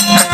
Yeah.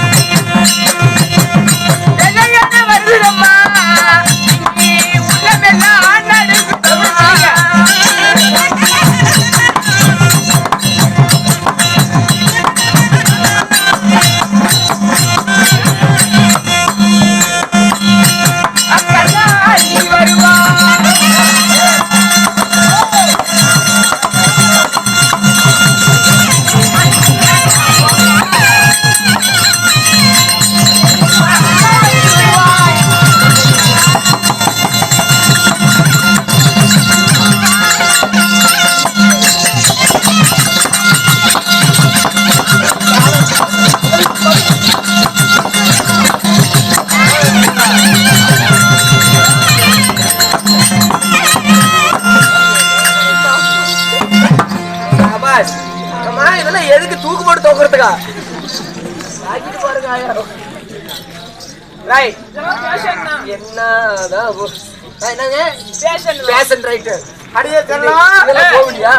ஆயிரம் right என்னதான் என்னங்க? பேஷன் ரைட் அடியே செல்லம் கோவிலியா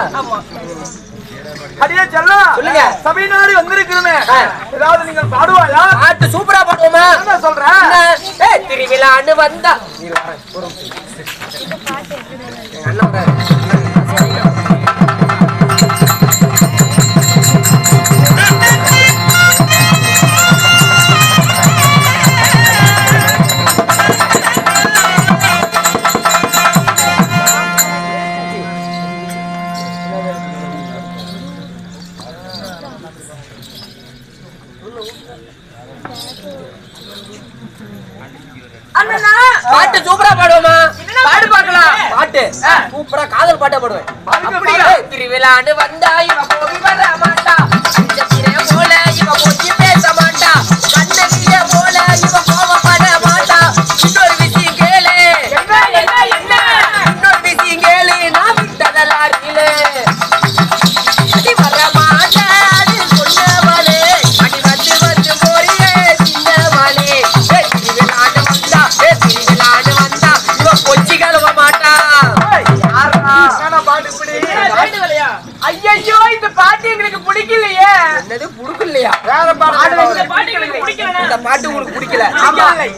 அடியே செல்லம் சொல்லுங்க. சபை நாடு வந்திருக்கிறோமே ஆ. ஏதாவது நீங்கள் பாடுவாயா? பாட்டு சூப்பரா பாடுவோமா? என்ன சொல்ற? என்ன? ஏய், திருவிழான்னு வந்தா. ஒரு நிமிஷம். பாட்டா பாடுவேன் அப்படியா? ஏய்,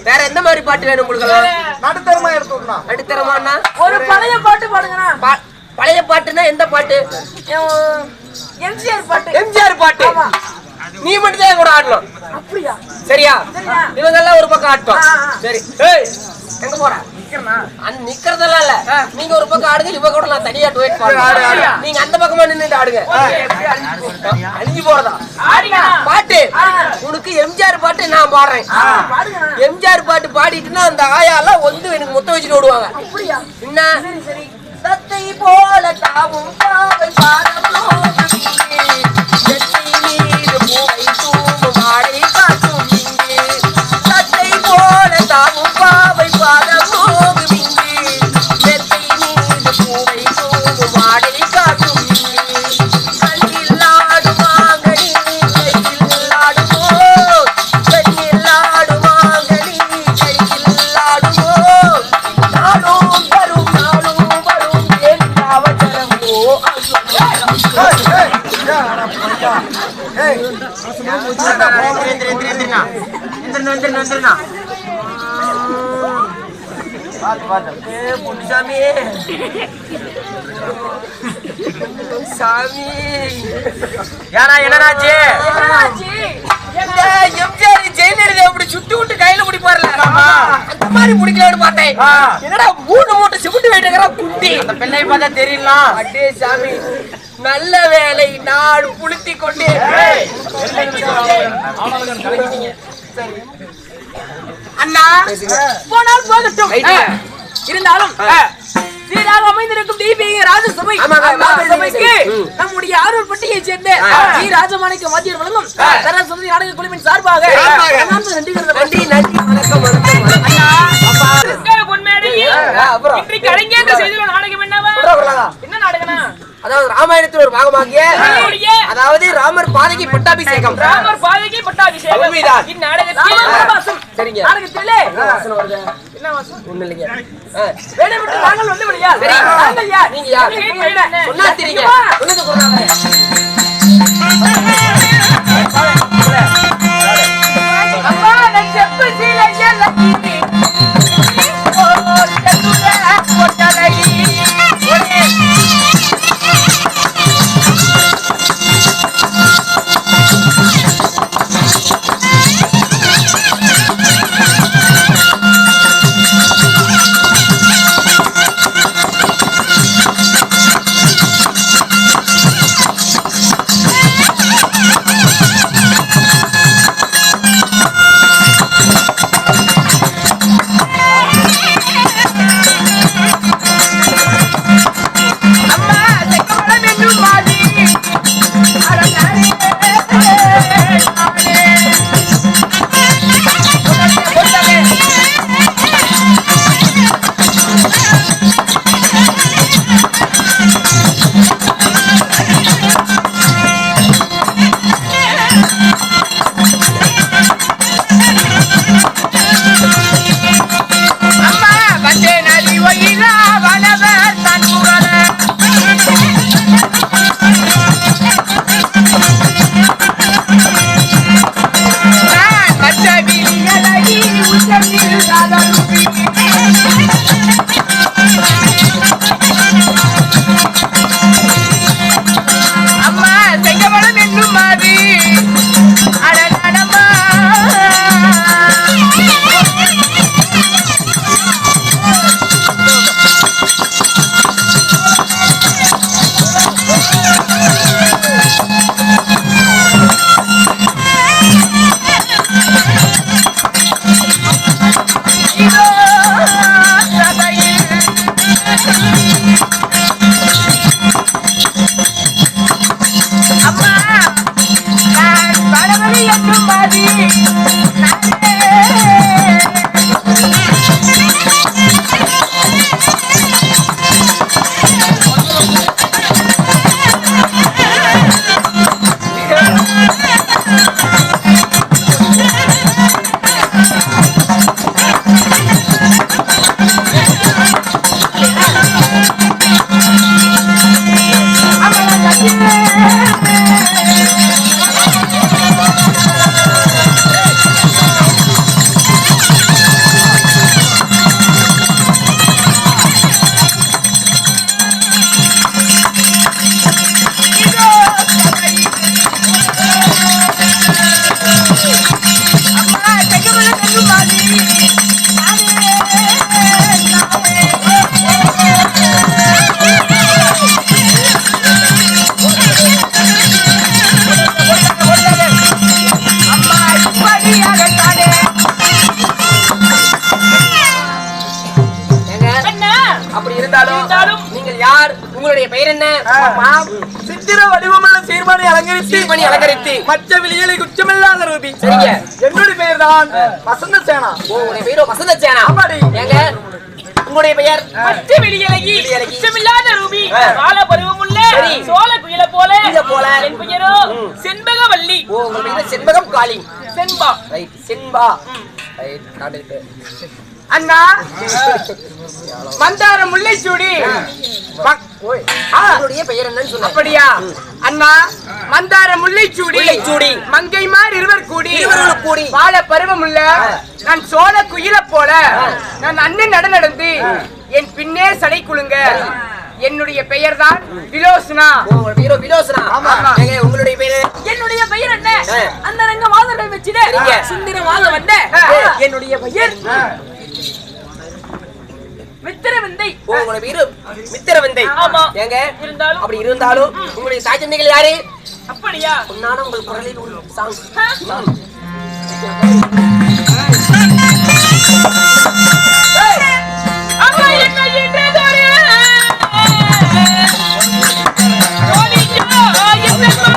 வேற எந்த மாதிரி பாட்டு வேணும் உங்களுக்கு? நடுத்தரமா எடுத்து விடணும். நடுத்தரமானா ஒரு பழைய பாட்டு பாடுங்கண்ணா. பா- பழைய பாட்டுனா எந்த பாட்டு? எம்ஜிஆர் பாட்டு. எம்ஜிஆர் பாட்டு. நீ மட்டும் தான் என் கூட ஆடணும். அப்படியா? சரியா. இவங்க எல்லாம் ஒரு பக்கம் ஆட்டும். சரி. ஏய் எங்க போற? அந்த நிக்கிறதெல்லாம் இல்ல. நீங்க ஒரு பக்கம் ஆடுங்க இவங்க கூட நான் தனியா டுவேட். பாடுறேன் நீங்க அந்த பக்கமா நின்னுட்டு ஆடுங்க. அழிஞ்சு போறதா? பாட்டு. உனக்கு எம்ஜிஆர் பாட்டு நான் பாடுறேன். எம்ஜிஆர் பாட்டு பாடிட்டுன்னா அந்த ஆயாலாம் வந்து எனக்கு முத்த வச்சுட்டு ஓடுவாங்க. என்ன தத்தை போல தாவும் பாவை பாதம் சாமி சாமி ஏடா என்னடாச்சு எம்ஜிஆர் ஜெயிலர் அப்படி சுத்தி விட்டு கையில பிடிப்பாருல அந்த மாதிரி பிடிக்கலாம்னு பார்த்தேன். என்னடா மூணு மூட்டை சிமெண்ட் வெயிட்டுக்கிற குண்டி அந்த பெண்ணை பார்த்தா தெரியலாம் அடே சாமி நல்ல வேலை நான் புளுத்தி கொண்டே அண்ணா போனால் போகட்டும். இருந்தாலும் சீராக அமைந்திருக்கும் தீபிகை ராஜசபை ராஜசபைக்கு. நம்முடைய அரூர் பட்டியை சேர்ந்த. ஜி ராஜமாணிக்க மத்தியர் வழங்கும். சரஸ்வதி நாடக குழுவின் சார்பாக நன்றி நன்றி வணக்கம் வணக்கம். அப்புறம். நாடகம் என்னவா? என்ன நாடகம்னா அதாவது ராமாயணத்தில் ஒரு பாகமாகிய அதாவது ராமர் பாதைக்கு பட்டாபிஷேகம். ராமர் பாதைக்கு பட்டாபிஷேகம். சரிங்க. ஒண்ணும் இல்லைங்க. நாங்கள் வந்து நீங்க யார்? சொன்னா தெரியுங்க? நீங்கள் யார் உங்களுடைய பெயர் என்ன. சித்திர வடிவமுள்ள சீர்மணி அலங்கரித்து சீர்மணி அலங்கரித்து. மற்ற விழிகளை குற்றமில்லாத ரூபி சரிங்க. என்னுடைய பெயர் தான் வசந்த சேனா உங்களுடைய பெயரோ வசந்த சேனா ஆமாடி. ஏங்க உங்களுடைய பெயர்? ரூபி. கால. சோழ குயில போல. போல. என் ஓ செண்பகம் காளி. செண்பா. ரைட் செண்பா. ரைட் அண்ணா மந்தார முல்லைச்சூடி. பெயர் என்னன்னு அப்படியா? அண்ணா மந்தார முல்லைச்சூடி. முல்லைச்சூடி. மங்கைமார் இருவர் கூடி. இருவரும் கூடி. வாழ பருவமுள்ள நான் சோழ குயில போல நான் அண்ணன் நட நடந்து என் பின்னே சடை குலுங்க. என்னுடைய பெயர் தான் விலோசனா? விலோசனா உங்களுடைய பெயர் என்னுடைய பெயர் என்ன. அந்த ரங்க வாதங்கள் வச்சுட்டு சரிங்க. சுந்தரமாக வந்த. என்னுடைய பெயர்? மித்திரவிந்தை. ஓ உங்களுடைய பெயர் மித்திரவந்தை. ஆமா. ஏங்க இருந்தாலும் அப்படி இருந்தாலும் உங்களுடைய தாய் தந்தைகள் யாரு? அப்படியா? பொன்னான உங்கள் குரலில் ஒரு சாங். அம்மா என்ன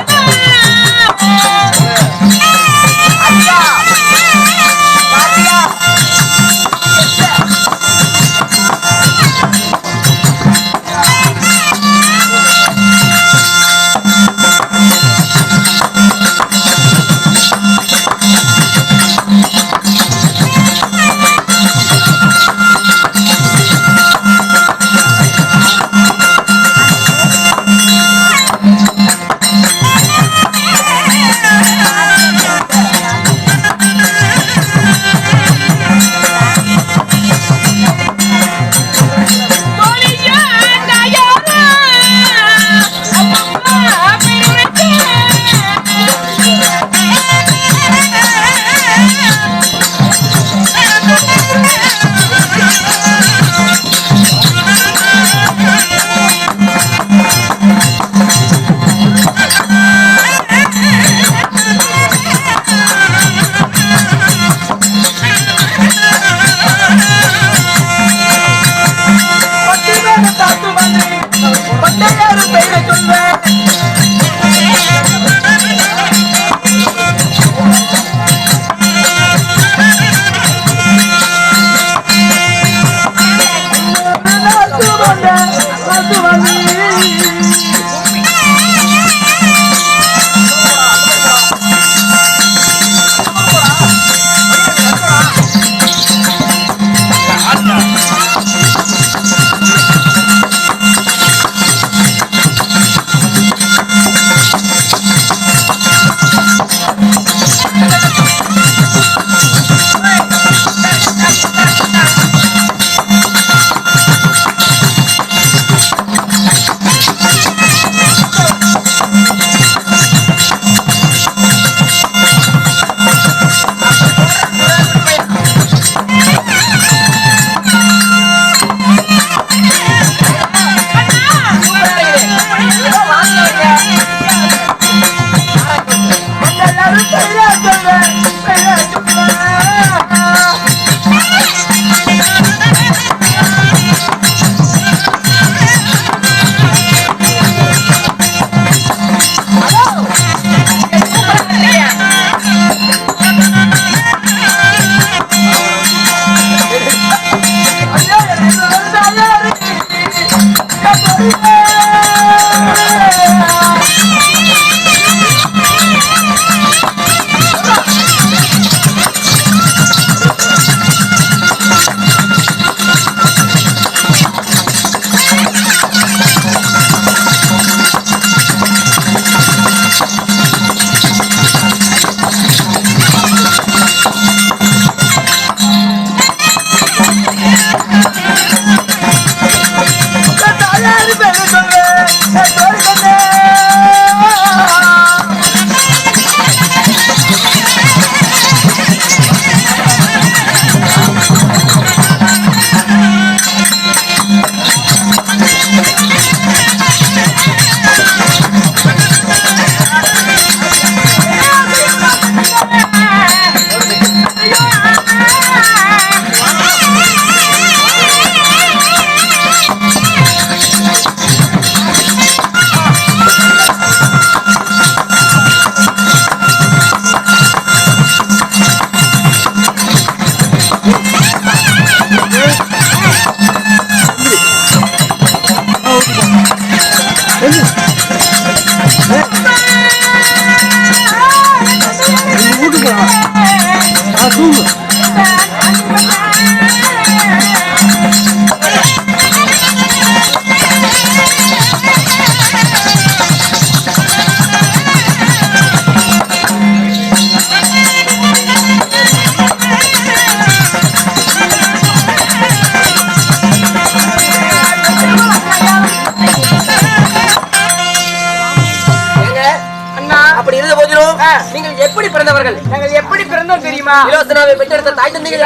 எப்படி பிறந்தவர்கள் நாங்கள் எப்படி பிறந்தோம் தெரியுமா இலவசனாவை பெற்றெடுத்த தாய் தந்தைகள்?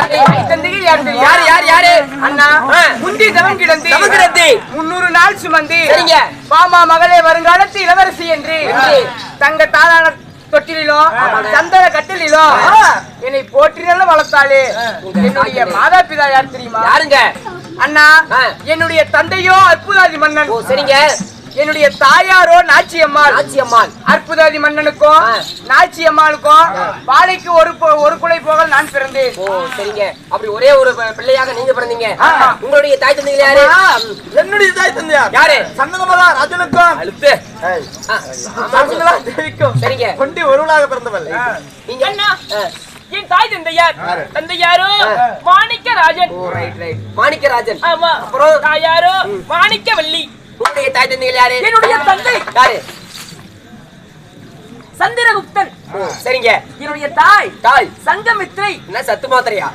தந்தைகள் யார்? யாரு யாரு யாரு அண்ணா. முந்தி தவம் கிடந்து. முன்னூறு நாள் சுமந்து சரிங்க. பாமா மகளே வருங்காலத்து இளவரசி என்று. தங்க தாளான ஆமாங்க. சந்தன கட்டிலும் ஆ. என்னை போற்றினால வளர்த்தாளே என்னுடைய மாதா பிதா யார் தெரியுமா யாருங்க அண்ணா. என்னுடைய தந்தையோ அற்புதாதி மன்னன் சரிங்க என்னுடைய தாயாரோ நாச்சியம்மாள். ஆச்சி அம்மாள் அற்புதாதி மன்னனுக்கும். நாச்சியம்மாளுக்கும் வாழைக்கு ஒரு பொ- ஒரு குலை போக நான் பிறந்தேன். ஓ சரிங்க. அப்படி ஒரே ஒரு பிள்ளையாக நீங்க பிறந்தீங்க. ஆமா. உங்களுடைய தாய் தந்தைகள் யாரு? என்னுடைய தாய் தந்தையார். யாரு? சந்தனமலா ராஜனுக்கும். அழுத்து. சரிங்க. கொண்டி ஒருவளாக பிறந்தவள். நீங்க? அண்ணா. ஆ. என் தாய் தந்தையார். தந்தையாரோ Manikka Rajan oh right right Manikkarajan. ஆமா. அப்புறம்? தாயாரோ மாணிக்க உங்களுடைய தாய் தந்தைகள் யாரு என்னுடைய தந்தை யாரு சந்திரகுப்தன் சரிங்க என்னுடைய தாய் தாய் சங்கமித்ரை என்ன சத்து மாத்திரையா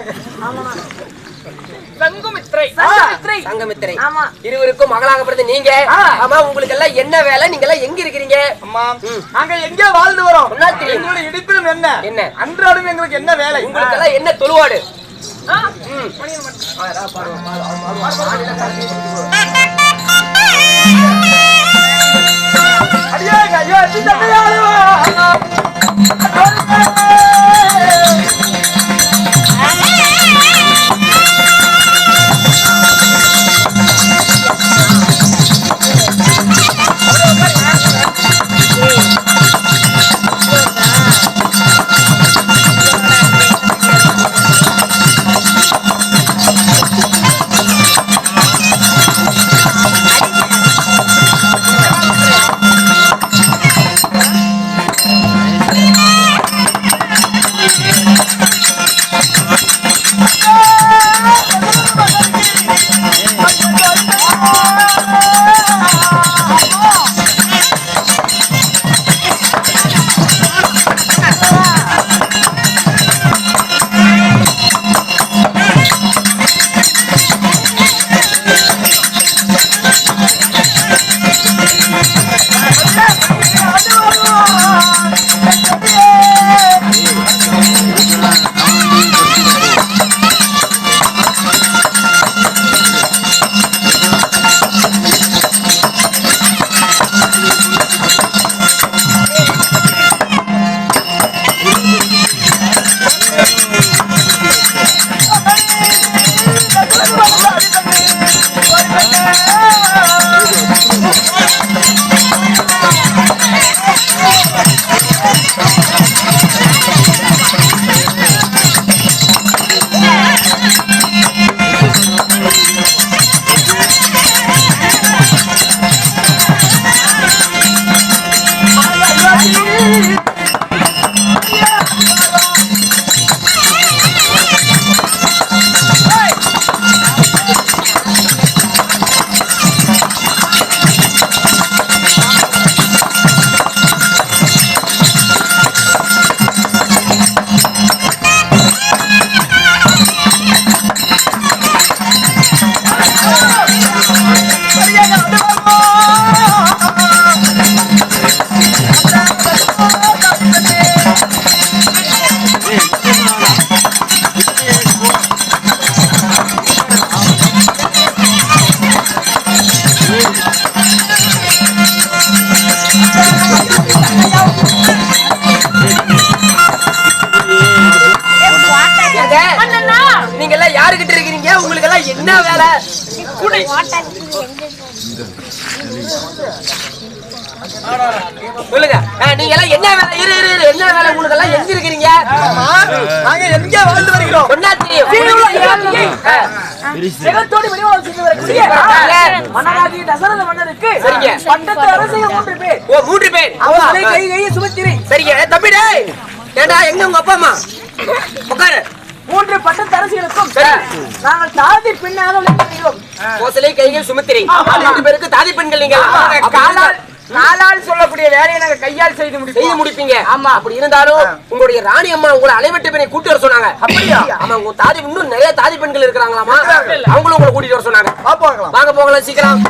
சங்குமித்ரை சங்கமித்ரை சங்கமித்திரை ஆமா இருவருக்கும் மகளாக பிறந்த நீங்க ஆமா உங்களுக்கு எல்லாம் என்ன வேலை நீங்க எல்லாம் எங்க இருக்கிறீங்க அம்மா. நாங்க எங்கே வாழ்ந்து வரோம். எங்களுடைய இடிப்பிலும் என்ன என்ன? அன்றாடம் எங்களுக்கு என்ன வேலை உங்களுக்கு எல்லாம் என்ன தொழுவாடு ஆ, ம். அடியே ஐயோ சொல்லுங்க. நீங்க எல்லாம் என்ன வேலை? இரு இரு இரு. என்ன வேலை உங்களுக்கு எல்லாம் எங்க இருக்கிறீங்க? நாங்க எங்க வாழ்ந்து வருகிறோம்? சொன்னா தெரியும் தசரத மன்னருக்கு சரிங்க. அரசியல் மூன்று பேர். ஓ மூன்று பேர். அவர்களை கை கையை சுமத்திரை சரிங்க. ஏ, தம்பி டேய். ஏண்டா எங்க உங்க அப்பா அம்மா? உட்காரு. மூன்று பட்டத்து அரசியலுக்கும். நாங்கள் தாதி பெண்ணாக விளங்குகிறோம். கைகள் சுமத்திரை ரெண்டு பேருக்கு தாதி பெண்கள் நீங்க. அப்படி காலால் சொல்லக்கூடிய வேலையை நாங்க கையால் செய்து செய்து முடிப்போம் முடிப்பீங்க. ஆமா. அப்படி இருந்தாலும் உங்களுடைய ராணி அம்மா உங்களை அலைவெட்டு பெண்ணை கூட்டி வர சொன்னாங்க. அப்படியா? ஆமா உங்க தாதி இன்னும் நிறைய தாதி பெண்கள் இருக்கிறாங்களா அவங்களும் உங்களை கூட்டிட்டு வர சொன்னாங்க. வாங்க போகலாம் சீக்கிரம்.